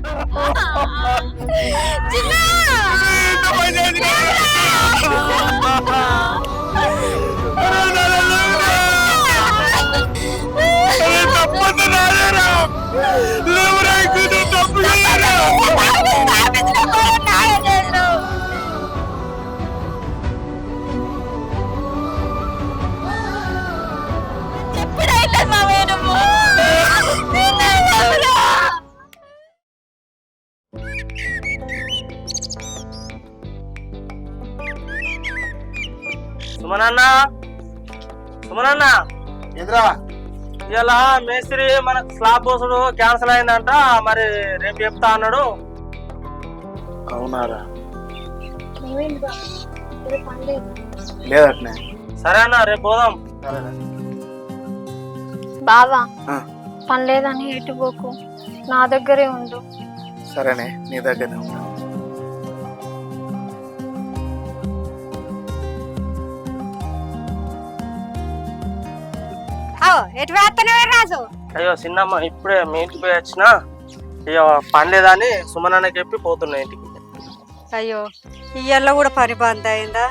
Cina! Namanya Cina! Lu tepuk tenang, Ram! Lu mereka tepuk tenang, Ram! సుమనన్న సుమనన్న ఎదురా ఇలా మేస్త్రి మనకు స్లాబ్ పోసుడు క్యాన్సిల్ అయిందంట మరి రేపు చెప్తా అన్నాడు. అవునారా? లేదట్నే. సరే అన్న రేపు పోదాం. బావా. పని లేదని ఎటుపోకు నా దగ్గరే ఉండు. సరేనే నీ దగ్గరనే ఉంటా. ఎటు వేస్తున్నావే రాజు? అయ్యో చిన్నమ్మ ఇప్పుడే మీ ఇంటికి పోయి వచ్చిన ఇక పని లేదని సుమనన్నకి చెప్పి పోతున్నా ఇంటికి. అయ్యో ఇయ్యల్లో కూడా పని బంద్ అయిందా?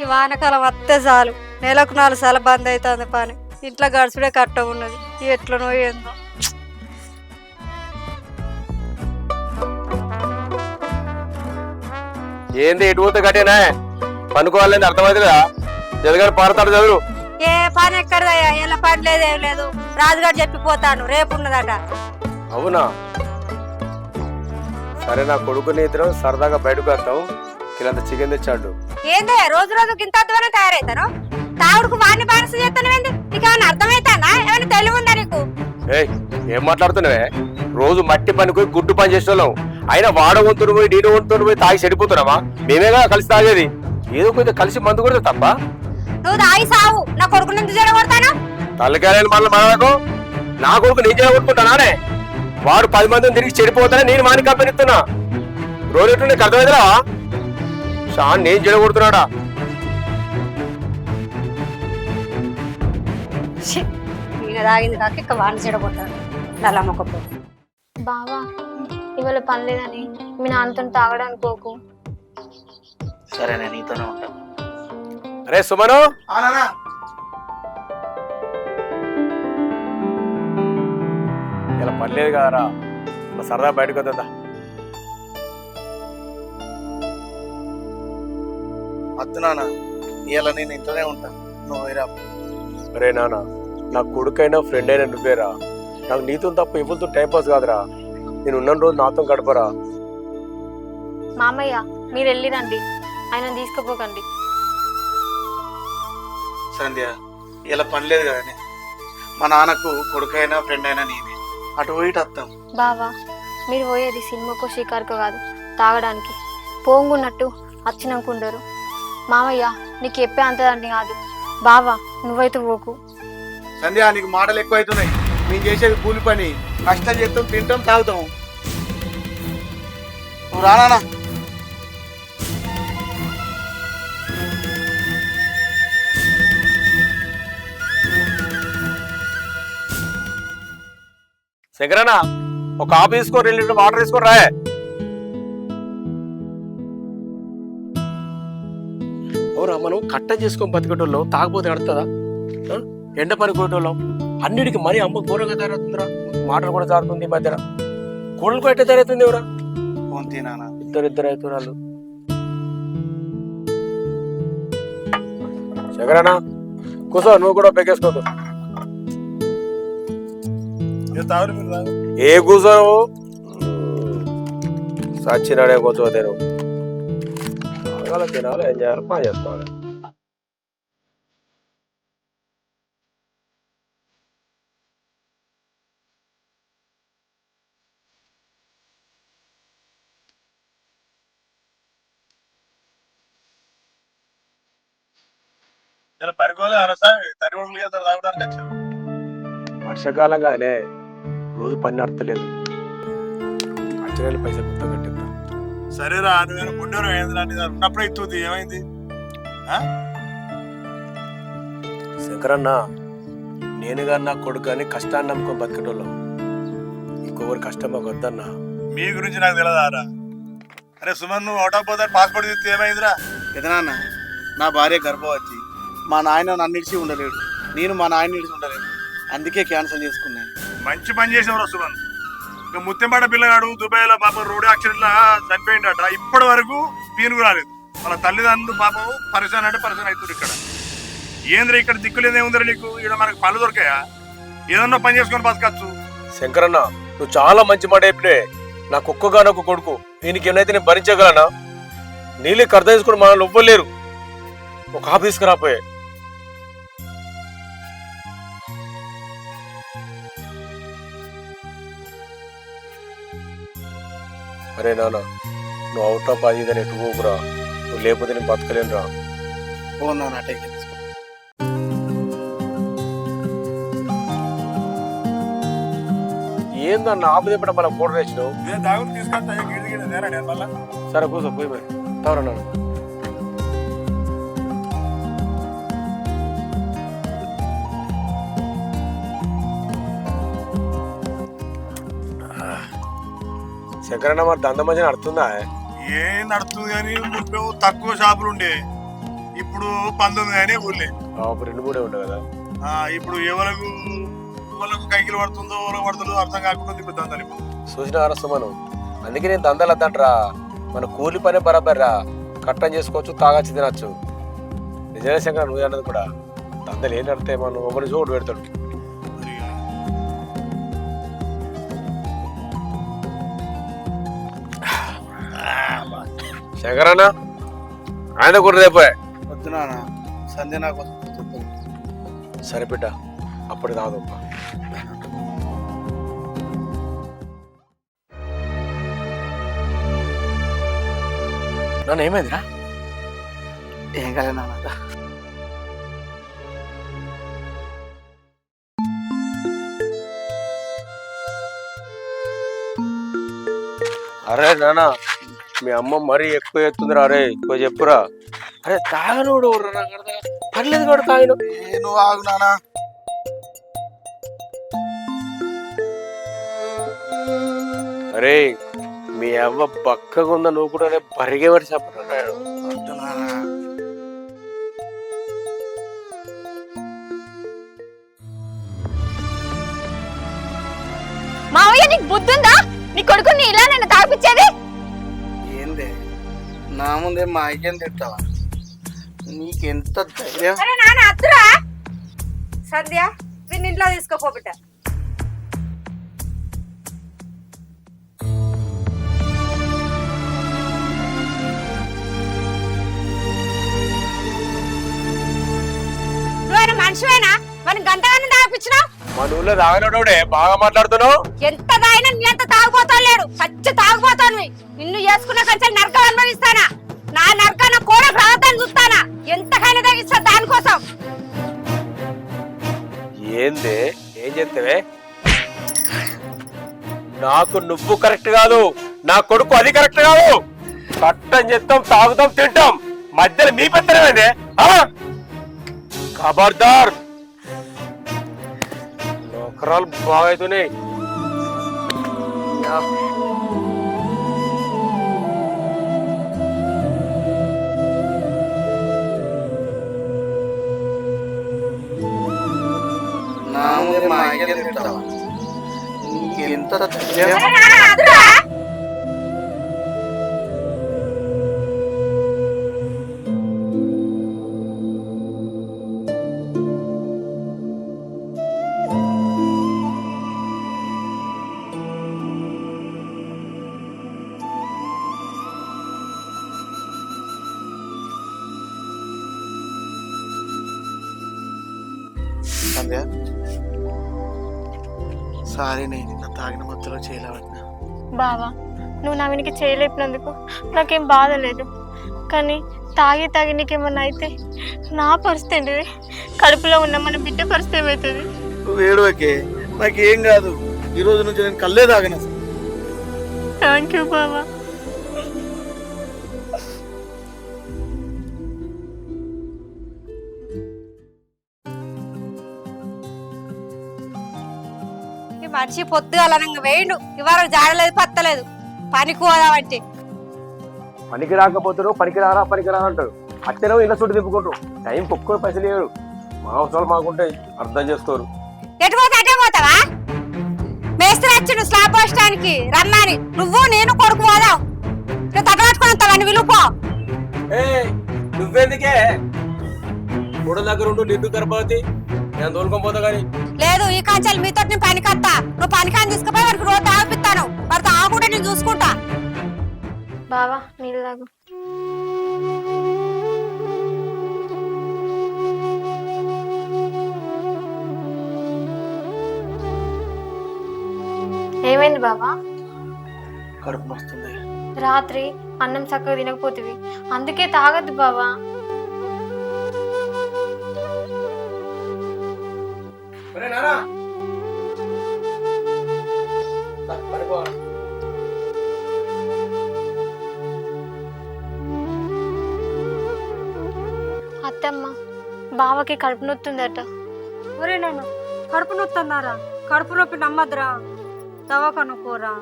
ఈ వానకాలం వస్తే చాలు. నెలకు నాలుగు సార్లు బంద్ అవుతుంది పని. ఇంట్లో గడుచుడే కట్ట ఉన్నది. ఎట్లనో ఏందో. ఏంది ఎటు పోతే కట్టేనా? పనుకోవాలని అర్థమైతుందా జరగారు పారతాడు చదువు ఏ పని ఎక్కడదయ్యా? ఎలా పని లేదు ఏం లేదు. రాజుగారు చెప్పిపోతాను. రేపు ఉన్నదట అవునా? సరే నా కొడుకుని ఇద్దరం సరదాగా బయటకు వస్తాం కిలంత చికెన్ తెచ్చాడు. ఏందే? రోజు రోజు ఇంత అధ్వానం తయారవుతాను తావుడుకు వాడిని బానిస చేస్తాను నీకు ఏమైనా అర్థమవుతానా ఏమైనా తెలివి ఉందా నీకు? ఏయ్ ఏం మాట్లాడుతున్నావే? రోజు మట్టి పనికి పోయి గుడ్డు పని చేసేవాళ్ళం అయినా వాడ వంతుడు పోయి నీడు వంతుడు పోయి తాగి చెడిపోతున్నామా మేమేగా కలిసి తాగేది? ఏదో కొంచెం కలిసి మందు కొడితే తప్ప? నువ్వు తాగి సావు. నా కొడుకు నుంచి జరగొడతాను తల్లకాయలని మళ్ళీ మనకు నా కొడుకు నేను చేయగొట్టుకుంటానానే వాడు పది మందిని తిరిగి చెడిపోతానే నేను మాని కంపెనీ ఇస్తున్నా రోజు నీకు అర్థమైందిరా షాన్ నేను చెడగొడుతున్నాడా? ఈయన తాగింది కాక ఇక వాడిని చెడగొడతాను నల్లమ్మకపో బావా ఇవాళ పని లేదని మీ నాన్నతో తాగడానికి పోకు. సరేనే నీతోనే ఉంటా అరే సుమను. నానా ఇలా పర్లేదు కదరా. సరదా బయటకు వద్దా వద్దు నాన్న. ఇవాళ నేను ఇంట్లోనే ఉంటా. నువ్వు పోయిరా అరే నాన్న. నా కొడుకైనా ఫ్రెండ్ అయినా నువ్వేరా? నాకు నీతో తప్ప ఎవరితో టైం పాస్ కాదురా. నేను ఉన్న రోజు నాతో గడపరా. మామయ్య మీరు వెళ్ళిరండి. ఆయన తీసుకుపోకండి. సంధ్య ఇలా పని లేదు కదనే మా నాన్నకు కొడుకైనా ఫ్రెండ్ అయినా నేనే అటు పోయి వస్తాం బావా మీరు పోయేది సినిమాకో షికారుకో కాదు తాగడానికి. పోంగున్నట్టు వచ్చినాకుండరు మామయ్య నీకు చెప్పే అంతదండి కాదు. బావా నువ్వైతే పోకు. సంధ్య నీకు మాటలు ఎక్కువ అవుతున్నాయి మేము చేసేది కూలి పని. కష్టం చేస్తాం తింటాం తాగుతాం. నువ్వు రానా శంకరన్న ఒక కాఫీ తీసుకో రెండు లీటర్ వాటర్ తీసుకొని రాయే. అవురా మనం కట్ట చేసుకొని బతికేటోళ్ళం తాగపోతే నడుతుందా? ఎండ పని కొట్టేటోళ్ళం అన్నిటికి మరీ అమ్మ ఘోరంగా తయారవుతుందిరా. మాటలు కూడా జారుతుంది ఈ మధ్యన. కోళ్ళకు ఎట్ట తయారవుతుంది ఎవరా? ఇద్దరు ఇద్దరు అవుతున్నారు శంకరన్న కూర్చో నువ్వు కూడా పెగ్గేసుకోదు ఏ కూర్చోవు? సచ్చినాడే కూర్చో తిను తాగాలి తినాలి ఏం చేయాలి? పని చేసుకోవాలి వర్షాకాలం కానీ రోజు పని నడతలేదు. అచ్చరేళ్ళు పైసా కొత్త కట్టిద్దాం. సరేరా నువ్వు పుట్టారు ఏంది అని ఉన్నప్పుడే ఇస్తుంది ఏమైంది? శంకరన్న నేను కానీ నా కొడుకు కానీ కష్టాన్ని నమ్ముకొని బతికేటోళ్ళం. ఈ ఇంకొకరి కష్టం మాకు వద్దన్నా. మీ గురించి నాకు తెలియదారా అరే సుమన్ నువ్వు అవుట్ ఆఫ్ పోతే పాస్పోర్ట్ తీస్తే ఏమైందిరా? పెదనాన్న నా భార్య గర్భవతి. మా నాయన నన్ను ఇడిచి ఉండలేడు. నేను మా నాయన ఇడిచి ఉండలేను. అందుకే క్యాన్సిల్ చేసుకున్నాను. మంచి పని చేసేవారు సుమన్ ఇక ముత్యంపాట పిల్లగాడు దుబాయ్లో పాపం రోడ్ యాక్సిడెంట్ చనిపోయిండట. ఇప్పటి వరకు పీనుగు రాలేదు. వాళ్ళ తల్లిదండ్రులు పాపం పరిశాన్ అంటే పరిశాన్ అవుతుంది ఇక్కడ. ఏంద్ర ఇక్కడ దిక్కులేదే ఉందిరా నీకు? ఇక్కడ మనకు పళ్ళు దొరికాయా? ఏదన్నా పని చేసుకొని బతకచ్చు. శంకరన్న నువ్వు చాలా మంచి మాట చెప్పినే నా ఒక కొడుకు. దీనికి ఏమైతే నేను భరించగలనా? నీళ్ళకి అర్థం చేసుకుని మనల్ని ఇవ్వలేరు ఒక ఆఫీస్కి రాపోయే. అరే నాన్న నువ్వు అవుట్ ఆఫ్ అది ఇదని ఎటు పోకురా? నువ్వు లేకపోతే నేను బతకలేనురా. ఫోన్ నాన్న టేక్ తీసుకో. ఏందన్న ఆపద ఎప్పుడు మన ఫోటో మళ్ళా? సరే కూర్చో పోయి మరి. తవరా శంకరన్న మరి దంద మధ్యన అడుతుందా ఏం నడుస్తుంది కానీ ముప్పై తక్కువ షాపులు ఉండే. ఇప్పుడు పంతొమ్మిది కానీ ఊళ్ళే రెండు మూడే ఉండవు కదా? ఇప్పుడు ఎవరికి వాళ్ళకు కైకిలు పడుతుందో ఎవరికి పడుతుందో అర్థం కాకుండా తిప్పుతాను ఇప్పుడు చూసిన అరస్తమను అందుకే నేను దందలు వద్దంట్రా. మన కూలి పనే బరాబర్ రా కట్టం చేసుకోవచ్చు తాగచ్చు తినచ్చు. నిజమే శంకర నువ్వు అన్నది కూడా. దందలు ఏం నడితే మనం ఒకరి చోటు పెడతాడు. శంకరన్న? ఆయన కూడా రేపే. వద్దు నాన్న. సంధ్య నాకు. సరే బిడ్డ అప్పుడు కాదప్ప నన్ను ఏమైందిరా? ఏం కాలే నాన్న. అరే నాన్న మీ అమ్మ మరీ ఎక్కువ ఎత్తుందిరా అరే ఎక్కువ చెప్పురా. అరే తాగనోడు. పర్లేదు కూడా తాగిన ఏ నువ్వు ఆగు నాన్న అరే మీ అవ్వ బక్కగా ఉందా? నువ్వు కూడా రేపు బరిగే పడి చెప్పన్నాడు వద్దు నాన్న మావయ్య నీకు బుద్ధుందా? నీ కొడుకుని ఇలా నన్ను తాగిపించేది నా ముందే మా అయ్యని తిట్టావా? నీకెంత ధైర్యం? అరే నాన్న అత్తురా సంధ్య వీడిని ఇంట్లో తీసుకోపో బిడ్డ. నువ్వు మనిషివేనా? మరి గంటగానే తాగిపించినావు? మన ఊళ్ళో తాగనోడే బాగా మాట్లాడుతున్నావు? ఎంత తాగినా పచ్చ తాగుపోతాను నిన్ను చేసుకున్న కంచె నరకం అనుభవిస్తానా? నా నరకాన కూడా ప్రాంతాన్ని చూస్తానా? ఎంతకైనా తగ్గిస్తా దానికోసం. ఏంది? ఏం చెప్తావే నాకు నువ్వు కరెక్ట్ కాదు. నా కొడుకు అది కరెక్ట్ కాదు. కట్టం చెత్తం తాగుతాం తింటాం. మధ్యలో మీ పెత్తనమేంది? ఖబర్దార్ నొకరాలు బాగా మా అయ్యని తిట్టావా నీకెంత బావా నువ్వు నా వెనక చేయలేపినందుకు నాకేం బాధ లేదు. కానీ తాగి తాగి నీకేమన్నా అయితే నా పరిస్థితి ఏంటిది? కడుపులో ఉన్న మన బిడ్డ పరిస్థితి ఏమవుతుంది నువ్వు ఏడవకే నాకేం కాదు. ఈ రోజు నుంచి నేను కళ్ళే తాగను. థ్యాంక్ యూ బావా. మనిషి పొద్దుగాలనంగా వేయండు. ఇవాళ జాడలేదు పత్తలేదు. పనికి పోదామంటే. పనికి రాకపోతారు పనికి రారా పనికి రారా అంటారు అచ్చనే ఇళ్ళ చుట్టూ తిప్పుకుంటారు. టైం ఒక్కో పైసలు లేరు మా అవసరాలు మాకుంటాయి అర్థం చేసుకోరు. ఎటు పోతే అటే పోతావా? మేస్త్రి వచ్చిండు స్లాబ్ పోస్టానికి రమ్మని. నువ్వు నేను కొడుకు పోదాం. నువ్వు తగ్గట్టుకుని వస్తావని విలుపో ఏ నువ్వెందుకే? మూడు దగ్గర ఉండు నిండు గర్భవతి. నేను తోలుకొని పోతా కానీ లేదు ఈ కాంచాలు మీతో పనికి బావా నీళ్ళు తాగు ఏమైంది బావా కడుపు వస్తుంది రాత్రి అన్నం చక్కగా తినకపోతివి. అందుకే తాగద్దు బావా అత్తమ్మ బావకి కడుపు నొత్తుందట. ఒరే నేను కడుపు నొత్తున్నారా కడుపు నొప్పి నమ్మద్రా. దవాఖాన పోరా.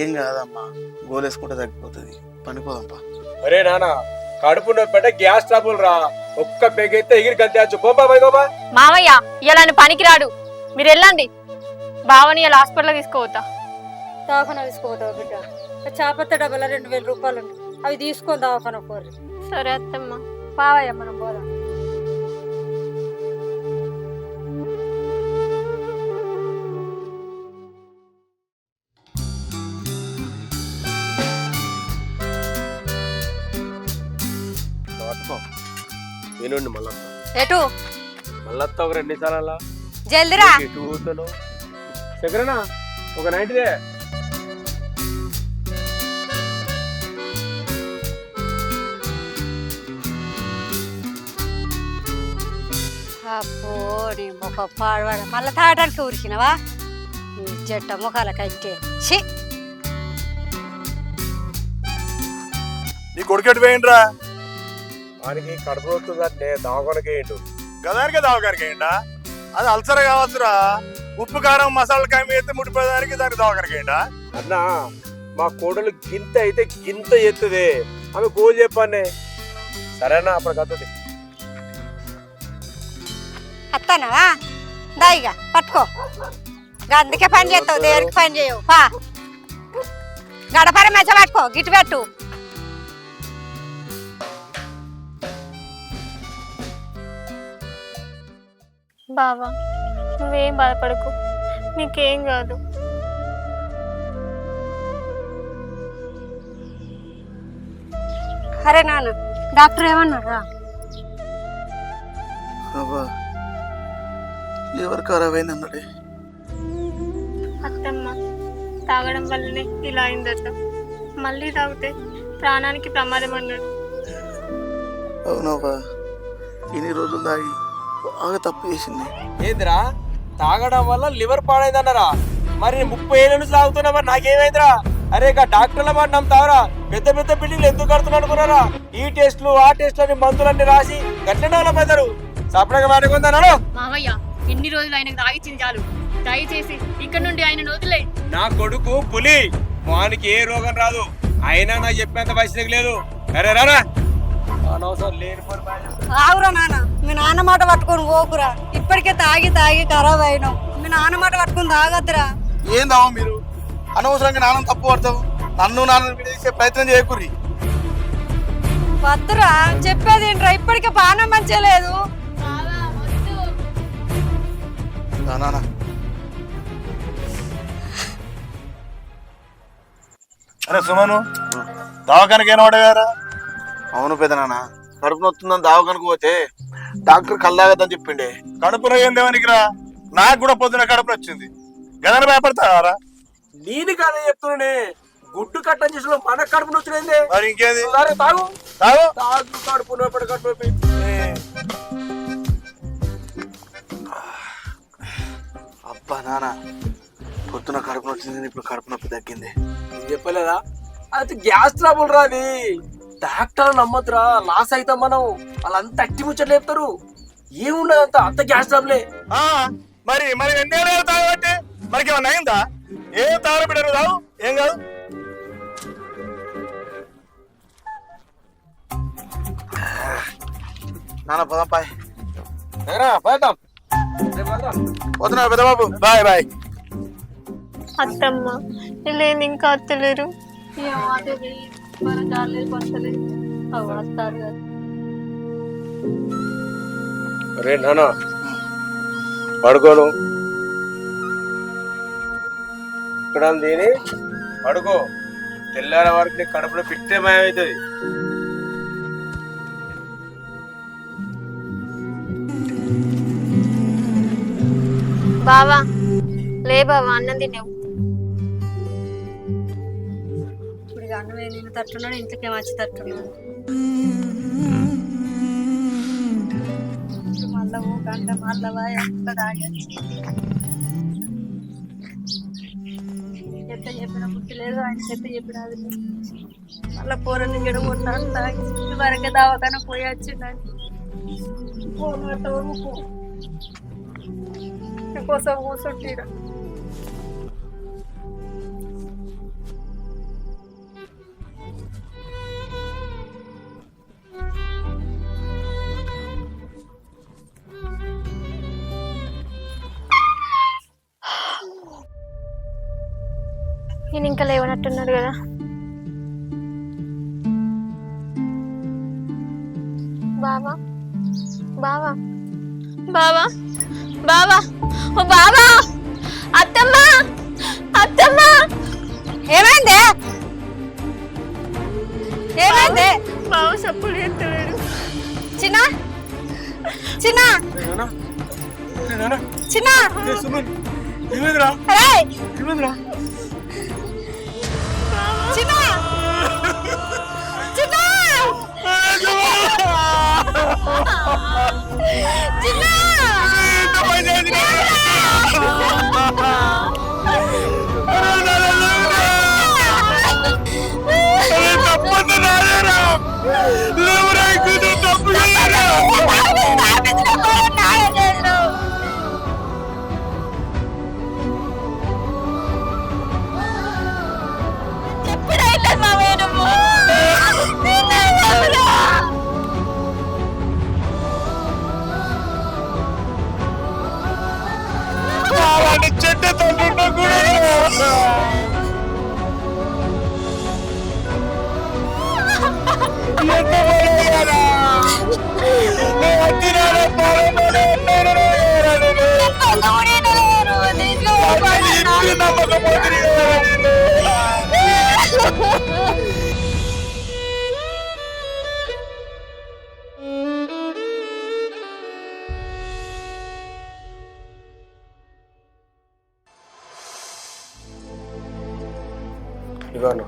ఏం కాదమ్మా గోలేసుకుంటే తగ్గిపోతుంది. పనిపోదాంపా అరే నానా కడుపు నొప్పి అంటే గ్యాస్ ట్రబుల్ రా. ఒక్క పెగైతే ఎగిరి గంతేయచ్చు. పోపా పోయికోపా మామయ్య ఇలా పనికి రాడు మీరు వెళ్ళండి. బావని ఇలా హాస్పిటల్ తీసుకోవద్దా దవాఖాన తీసుకోవద్దావు బిడ్డ? చేపత్త డబ్బల రెండు వేల రూపాయలు అవి తీసుకొని దవాఖాన పోరు సరే అత్తమ్మ. పావయ్య మనం పోదాం. ఎటు? మళ్ళా ఒక రెండు నిమిషాల జల్దిరా. ఎటు చక్రనా ఒక నైట్దే అబ్బో నీ ముఖ పాడవాడ మళ్ళీ తాగడానికి ఉరికినవా జట్ట ముఖాల కంటే. ఛీ! నీ కొడుకెట్టు పోయిండ్రా? వానికి కడుపు వస్తుందంటే దావకొనకి ఏంటు గదానికే దావకానికి ఏంటా అది అల్సర్ కావచ్చురా. ఉప్పు కారం మసాలా కాయ ఎత్తి ముడిపోయేదానికి దానికి దావకానికి ఏంటా అన్న మా కోడలు గింత అయితే గింత ఎత్తుదే. ఆమె గోల్ చెప్పానే. సరేనా అప్పటికత్తది అత్తానవా దాయిగా పట్టుకో. అందుకే పని చేస్తావు దేనికి పని చేయవు. పా. గడపర మెచ్చ పట్టుకో గిట్టు పెట్టు. బావా నువ్వేం బాధపడకు. నీకేం కాదు. అరే నాన్న డాక్టర్ ఏమన్నారా? అబ్బా లివర్ ఖరాబ్ అయింది అన్నాడే అత్తమ్మ తాగడం వల్లనే ఇలా అయిందట. మళ్ళీ తాగితే ప్రాణానికి ప్రమాదం అన్నాడు. అవునవ్వా ఇన్ని రోజులు దాగి బాగా తప్పు చేసింది. ఏందిరా? తాగడం వల్ల లివర్ పాడైందన్నారా? మరి నేను ముప్పై ఏళ్ళ నుంచి తాగుతున్నా మరి నాకేమైందిరా? అరే ఇక డాక్టర్ల మాట నమ్ముతావరా? పెద్ద పెద్ద బిల్డింగ్లు ఎందుకు కడుతున్నా అనుకున్నారా ఈ టెస్ట్లు ఆ టెస్ట్లు మందులన్నీ రాసి గట్లనే వాళ్ళ పెద్దరు సపడగా మాటకుందన్నాడు మామయ్య ఎన్ని రోజులు ఆయనకు తాగిచ్చింది చాలు. దయచేసి ఇక్కడ నుండి ఆయన వదిలే నా కొడుకు పులి. వానికి ఏ రోగం రాదు. అయినా నాకు చెప్పేంత వయసుకి లేదు. అరే రారా ఆగురా నాన్న. మీ నాన్న మాట పట్టుకొని పోకురా. ఇప్పటికే తాగి తాగి ఖరాబ్ అయినావు. మీ నాన్న మాట పట్టుకొని తాగద్దురా. ఏందావా మీరు? అనవసరంగా నాన్న తప్పు పడతావు. నన్ను నాన్న విడదీసే ప్రయత్నం చేయకుర్రి. వద్దురా. చెప్పేది ఏంట్రా? ఇప్పటికే బాగా మంచిగా లేదు. నాన్న. అరే సుమను దవాఖానికి ఏం వాడగారా అవును పెద్ద నాన్న కడుపు నొత్తుందని దావకానికి పోతే డాక్టర్ కల్లాగద్దని చెప్పిండే. కడుపులో ఏం రా? నాకు కూడా పొద్దున కడుపు వచ్చింది గదన భయపడతారా నేను కాదే చెప్తున్నానే గుడ్డు కట్టం చేసిన మన కడుపు నొచ్చిందే మరి ఇంకేది? తాగు. తాగు. తాగు కడుపు నొప్పి కడుపు నొప్పి. అబ్బా నాన్న పొద్దున కడుపు నొచ్చింది ఇప్పుడు కడుపు నొప్పి తగ్గింది. చెప్పలేదా? అది గ్యాస్ ట్రబుల్ రాది డాక్టర్ నమ్మద్దురా. లాస్ అవుతాం మనం. వాళ్ళంతా అట్టి ముచ్చట్లు చెప్తారు. ఏముండదు అంత అంత గ్యాస్ ట్రబులే ఆ, మరి మరి ఎన్నేళ్ళు తాగబట్టి? మనకి ఏమన్నా అయిందా? ఏం బిడ్డరు రావు? ఏం కాదు? నాన్న పోదాం పాయ్ పోతాం పోతున్నా పెద్దబాబు. Bye bye. అత్తమ్మ వీళ్ళేంది ఇంకా అత్తలేరు అవి వస్తారు కదా. అరే నాన్న పడుకోను. ఇక్కడ దీని పడుకో. తెల్లారి వరకు నీ కడుపులో పిట్టే మాయమవుతుంది బావా లే బావా అన్నం తినేవు నేను తట్టున్నాడు ఇంట్లోకి వచ్చి తట్టున్నాడు మళ్ళా ఓ గంట మళ్ళా ఎంత అంతా తాగేది ఎంత చెప్పిన బుద్ధి లేదు ఆయన ఎంత చెప్పిన అది పోరని మళ్ళా కూరలు గిడ తాగి వరకే దావకాన పోయి వచ్చిందని పోను కోసం కూర్చుంటీరా నేను ఇంకా లేవనట్టున్నాడు కదా. బావా బావా. బావా బావా ఓ బావా అత్తమ్మ అత్తమ్మ. ఏమైంది? ఏమైంది? బావ సప్పుడు ఎత్తలేడు చిన్న చిన్న. చిన్న. ఏమైందిరా రేయ్. ఏమైందిరా 진아! 또 만나야 돼! ఇవ్వను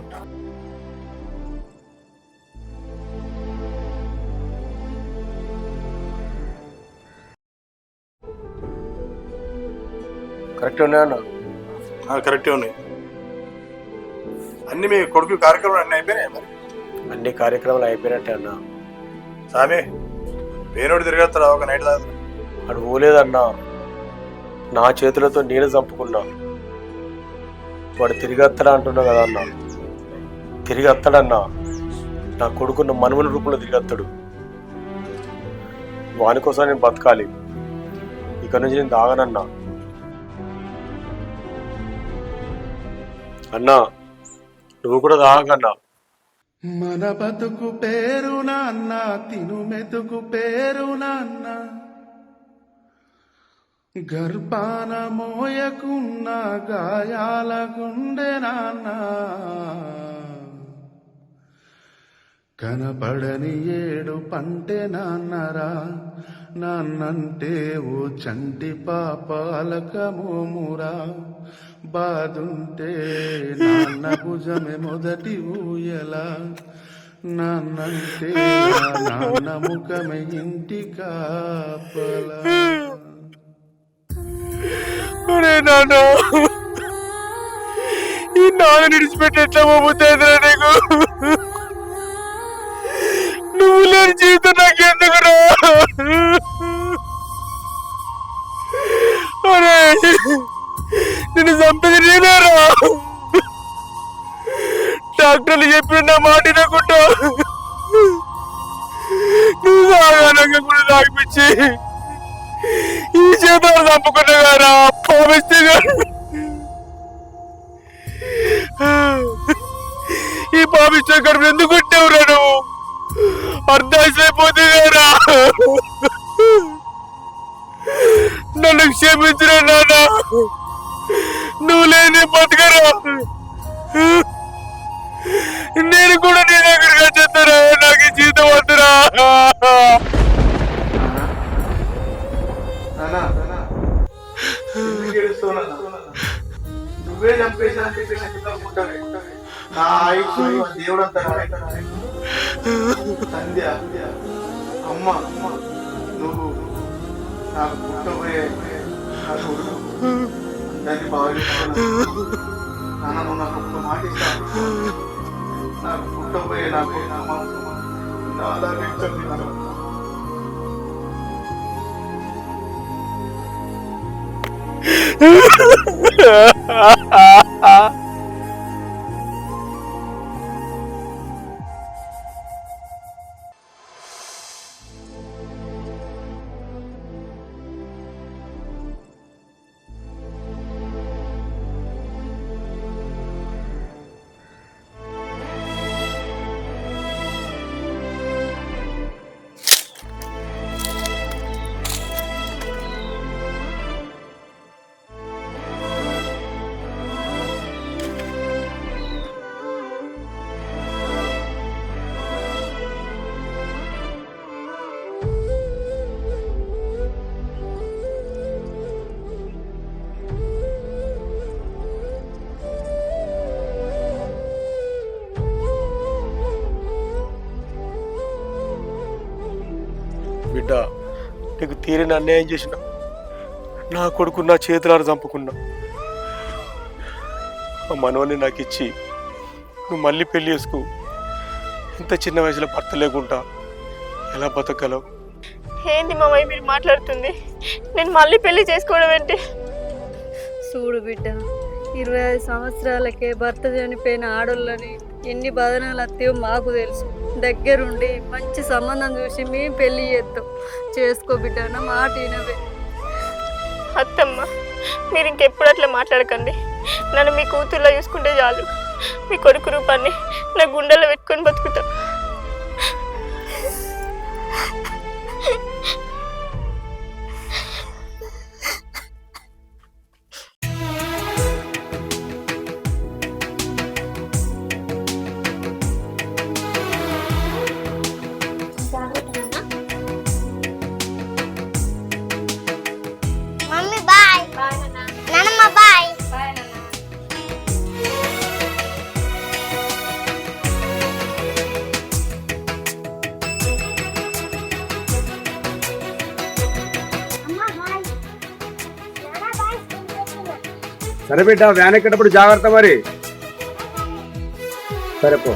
కరెక్ట్ ఉన్నాయన్న కరెక్టే ఉన్నాయి. అన్ని మీ కొడుకు కార్యక్రమాలు అన్ని అయిపోయినాయి మరి? అన్ని కార్యక్రమాలు అయిపోయినట్టే అన్న. సామి పేనోడు తిరగత్తాడు ఒక నైట్ దాకా. అడు పోలేదన్నా నా చేతులతో నేను చంపుకున్నా. వాడు తిరిగి వస్తాడా అంటున్నా కదా అన్న. తిరిగి వస్తాడన్నా నా కొడుకున్న మనుమల రూపంలో తిరిగి వస్తాడు వాని కోసం నేను బతకాలి. ఇక నుంచి నేను తాగనన్నా. అన్నా నువ్వు కూడా తాగన్నా. మన బతుకు పేరు నాన్న తిను మెతుకు పేరు నాన్న. గర్భాన మోయకున్న గాయాల గుండె నాన్న. కనపడని ఏడు పంటే నాన్నరా. నాన్నంటే ఓ చంటి పాప అలకమోమురా బాదుంటే నాన్న భుజమే మొదటి ఊయలా. నాన్నంటే నాన్న ముఖమే ఇంటి కాపల. నాన్న. ఈ నాన్న నిడిచిపెట్టి ఎట్లా పోతే నీకు? లేని జీవితం నాకెందుకురా ఒరే నిన్ను నేనేరా? డాక్టర్లు చెప్పిన మాట వినకుండా నువ్వు సాగానంగా కూడా తాగిపించి ఈ చేతులు చంపుకున్నా గారా పాపిస్తే ఈ పాపిస్తే కడుపు ఎందుకు కొట్టావురా నువ్వు? అర్థమైపోతే గారా నన్ను క్షమించరా నాన్న. నువ్వు లేని బతకరా. నేను కూడా నీ దగ్గరగా చెప్తారా నాకు జీతం వద్దురా. నువ్వే చంపేసా అని నా ఆయుష్ దేవుడు సంధ్య అమ్మ నువ్వు నాకు పుట్టబోయే నా కొడుకు అందరినీ బాగా చూసుకున్నాను. నాన్న నువ్వు నాకు ఒక్క మాట ఇస్తాను నాకు పుట్టబోయే నాకు అమ్మ. నీకు తీరిన అన్యాయం చేసిన. నా కొడుకు నా చేతులారు చంపుకున్నా. ఆ మనవని నాకు ఇచ్చి నువ్వు మళ్ళీ పెళ్ళి చేసుకో. ఇంత చిన్న వయసులో భర్త లేకుండా ఎలా బతకగలవు? ఏంటి మామయ్య మీరు మాట్లాడుతుంది? నేను మళ్ళీ పెళ్ళి చేసుకోవడం ఏంటి? చూడు బిడ్డ ఇరవై ఐదు సంవత్సరాలకే భర్త చనిపోయిన ఆడోళ్ళని ఎన్ని బాధనాలు వస్తాయో మాకు తెలుసు. దగ్గరుండి మంచి సంబంధం చూసి మేము పెళ్ళి చేస్తాం చేసుకో బిడ్డ నా మాట వినవే. అత్తమ్మ మీరు ఇంకెప్పుడు అట్లా మాట్లాడకండి. నన్ను మీ కూతుర్లో చూసుకుంటే చాలు. మీ కొడుకు రూపాన్ని నా గుండెలో పెట్టుకొని బతుకుతాను సరే బిడ్డ వ్యాన్ ఎక్కేటప్పుడు జాగ్రత్త మరి. సరే పో.